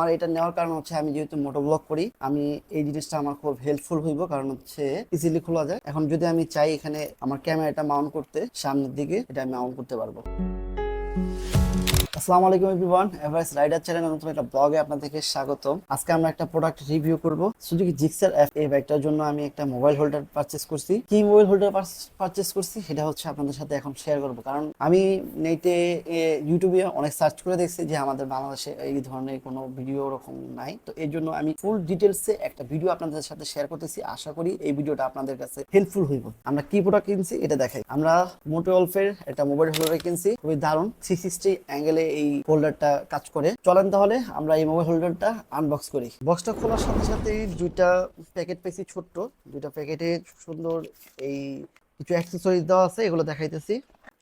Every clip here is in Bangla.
আর এটা নেওয়ার কারণ হচ্ছে আমি যেহেতু মোটো ব্লগ করি, আমি এই জিনিসটা আমার খুব হেল্পফুল হইব, কারণ হচ্ছে ইজিলি খোলা যায়। এখন যদি আমি চাই এখানে আমার ক্যামেরাটা মাউন্ট করতে, সামনের দিকে এটা আমি মাউন্ট করতে পারব। আসসালামু আলাইকুম এভরিওয়ান, এভারেস্ট রাইডার চ্যানেল নতুন একটা ব্লগে আপনাদেরকে স্বাগতম। আজকে আমরা একটা প্রোডাক্ট রিভিউ করব। সুজুকি জিক্সার এফ এই বাইকটার জন্য আমি একটা মোবাইল হোল্ডার পারচেস করছি। কি মোবাইল হোল্ডার পারচেস করছি সেটা হচ্ছে আপনাদের সাথে এখন শেয়ার করব। কারণ আমি নেটে ইউটিউবে অনেক সার্চ করে দেখছি যে আমাদের বাংলাদেশে এই ধরনের কোনো ভিডিও ওরকম নাই। তো এই জন্য আমি ফুল ডিটেলসে একটা ভিডিও আপনাদের সাথে শেয়ার করতেছি। আশা করি এই ভিডিওটা আপনাদের কাছে হেল্পফুল হইব। আমরা কি প্রোডাক্ট কিনছি এটা দেখাই। আমরা মোটোলফের একটা মোবাইল হোল্ডার কিনছি। খুবই দারুণ। থ্রি সিক্সটি অ্যাঙ্গেলে এই হোল্ডারটা কাজ করে। চলেন তাহলে, আমরা এই মোবাইল হোল্ডারটা আনবক্স করি। বক্সটা খোলার সাথে সাথে দুইটা প্যাকেট পেয়েছি ছোট্ট। দুইটা প্যাকেটে সুন্দর এই কিছু অ্যাক্সেসরিজ দেওয়া আছে, এগুলো দেখাইতেছি।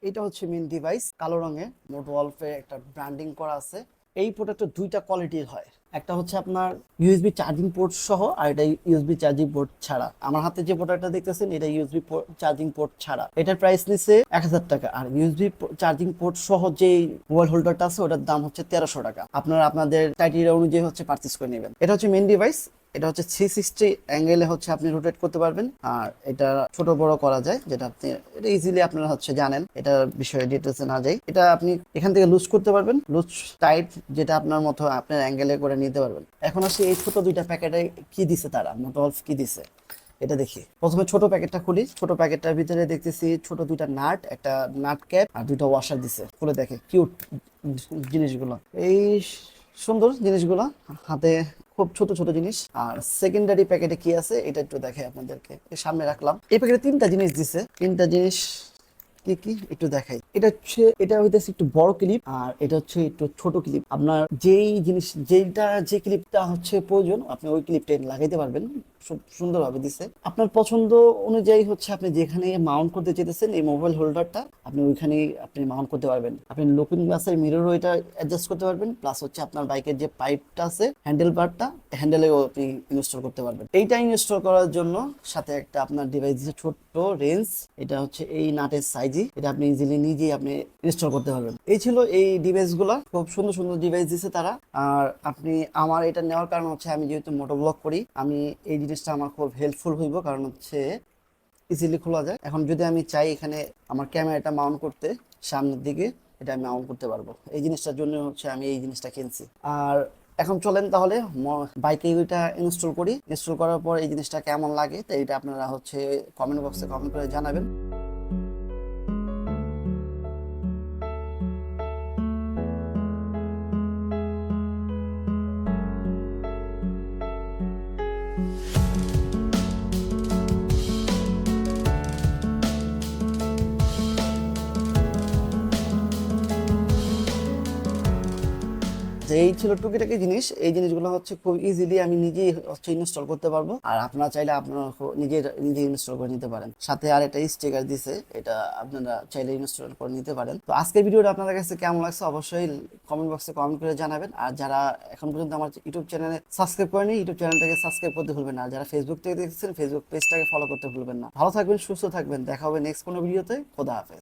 এটা হচ্ছে মেন ডিভাইস কালো রঙে মোটো ওয়ালফে একটা ব্র্যান্ডিং করা আছে। এই প্রোডাক্টের দুইটা কোয়ালিটির হয়। একটা হচ্ছে আপনার ইউএসবি চার্জিং পোর্ট সহ আর এটা ইউএসবি চার্জিং পোর্ট ছাড়া। আমার হাতে যে প্রোডাক্টটা দেখতেছেন, এটা ইউএসবি চার্জিং পোর্ট ছাড়া। এটার প্রাইস নিচ্ছে এক হাজার টাকা। আর ইউএসবি চার্জিং পোর্ট সহ যে মোবাইল হোল্ডারটা আছে, ওটার দাম হচ্ছে তেরোশো টাকা। আপনারা আপনাদের ক্রাইটেরিয়া অনুযায়ী হচ্ছে পারচেস করে নেবেন। এটা হচ্ছে মেন ডিভাইস এটা হচ্ছে থ্রি সিক্সটি অ্যাঙ্গেলে হচ্ছে আপনি রোটেট করতে পারবেন। আর এটা ছোট বড় করা যায়, যেটা আপনি, এটা ইজিলি আপনারা হচ্ছে জানেন, এটা বিষয়ে ডিটেলসে না যাই। এটা আপনি এখান থেকে লুজ করতে পারবেন লুজ টাইট যেটা আপনার মতো আপনার অ্যাঙ্গেলে করে নিতে পারবেন। এখন আসি এই ছোট দুইটা প্যাকেটে কি দিছে তারা মোটলফ কি দিছে? এটা দেখি। প্রথমে ছোট প্যাকেটটা খুলি, ছোট প্যাকেটটার ভিতরে দেখতেছি ছোট দুইটা নাট, একটা নাট ক্যাপ আর দুইটা ওয়াশার দিছে। খুলে দেখে কিউট জিনিসগুলো। এই সুন্দর জিনিসগুলো হাতে খুব ছোট ছোট জিনিস। আর সেকেন্ডারি প্যাকেটে কি আছে, এটা একটু দেখাই আপনাদেরকে। সামনে রাখলাম। এই প্যাকেটে তিনটা জিনিস দিছে। তিনটা জিনিস কি কি? একটু দেখাই। এটা হচ্ছে, এটা হইতেছে একটু বড় ক্লিপ আর এটা হচ্ছে একটু ছোট ক্লিপ আপনার যেই জিনিস, যেইটা, যে ক্লিপটা হচ্ছে প্রয়োজন, আপনি ওই ক্লিপটা লাগাইতে পারবেন। সুন্দরভাবে দিছে। আপনার পছন্দ অনুযায়ী হচ্ছে আপনি যেখানে মাউন্ট করতে চেতেছেন এই মোবাইল হোল্ডারটা আপনি ওইখানেই আপনি মাউন্ট করতে পারবেন। আপনি লুকিং গ্লাসের মিররও এটা অ্যাডজাস্ট করতে পারবেন প্লাস হচ্ছে আপনার বাইকের যে পাইপটা আছে হ্যান্ডেল বারটা হ্যান্ডেলেও আপনি ইনস্টল করতে পারবেন। এইটা ইনস্টল করার জন্য সাথে একটা আপনার ডিভাইস ছোট্ট রেঞ্জ এটা হচ্ছে এই নাটের সাইজই এটা আপনি ইজিলি নিজেই আপনি ইনস্টল করতে পারবেন। এই ছিল এই ডিভাইসগুলা। খুব সুন্দর সুন্দর ডিভাইস দিছে তারা। আর আপনি আমার এটা নেওয়ার কারণ হচ্ছে আমি যেহেতু মোটো ব্লগ করি, আমি এই জিনিসটা আমার খুব হেল্পফুল হইব। কারণ হচ্ছে ইজিলি খোলা যায়। এখন যদি আমি চাই এখানে আমার ক্যামেরাটা মাউন্ট করতে, সামনের দিকে এটা আমি মাউন্ট করতে পারব। এই জিনিসটার জন্য হচ্ছে আমি এই জিনিসটা কিনছি। আর এখন চলেন তাহলে বাইকে ওইটা ইনস্টল করি। ইনস্টল করার পর এই জিনিসটা কেমন লাগে, তো এটা আপনারা হচ্ছে কমেন্ট বক্সে কমেন্ট করে জানাবেন। যে এই ছিল টুকিটাকি জিনিস। এই জিনিসগুলো হচ্ছে খুব ইজিলি আমি নিজেই হচ্ছে ইনস্টল করতে পারব। আর আপনারা চাইলে আপনারা নিজে নিজে ইনস্টল করে নিতে পারেন। সাথে আর একটা স্টিকার দিছে, এটা আপনারা চাইলে ইনস্টল করে নিতে পারেন। তো আজকের ভিডিওটা আপনাদের কাছে কেমন লাগছে অবশ্যই কমেন্ট বক্সে কমেন্ট করে জানাবেন। আর যারা এখন পর্যন্ত আমার ইউটিউব চ্যানেলে সাবস্ক্রাইব করেনি ইউটিউব চ্যানেলটাকে সাবস্ক্রাইব করতে ভুলবেন না। আর যারা ফেসবুক থেকে দেখছেন ফেসবুক পেজটাকে ফলো করতে ভুলবেন না। ভালো থাকবেন, সুস্থ থাকবেন। দেখা হবে নেক্সট কোনো ভিডিওতে খোদা হাফেজ।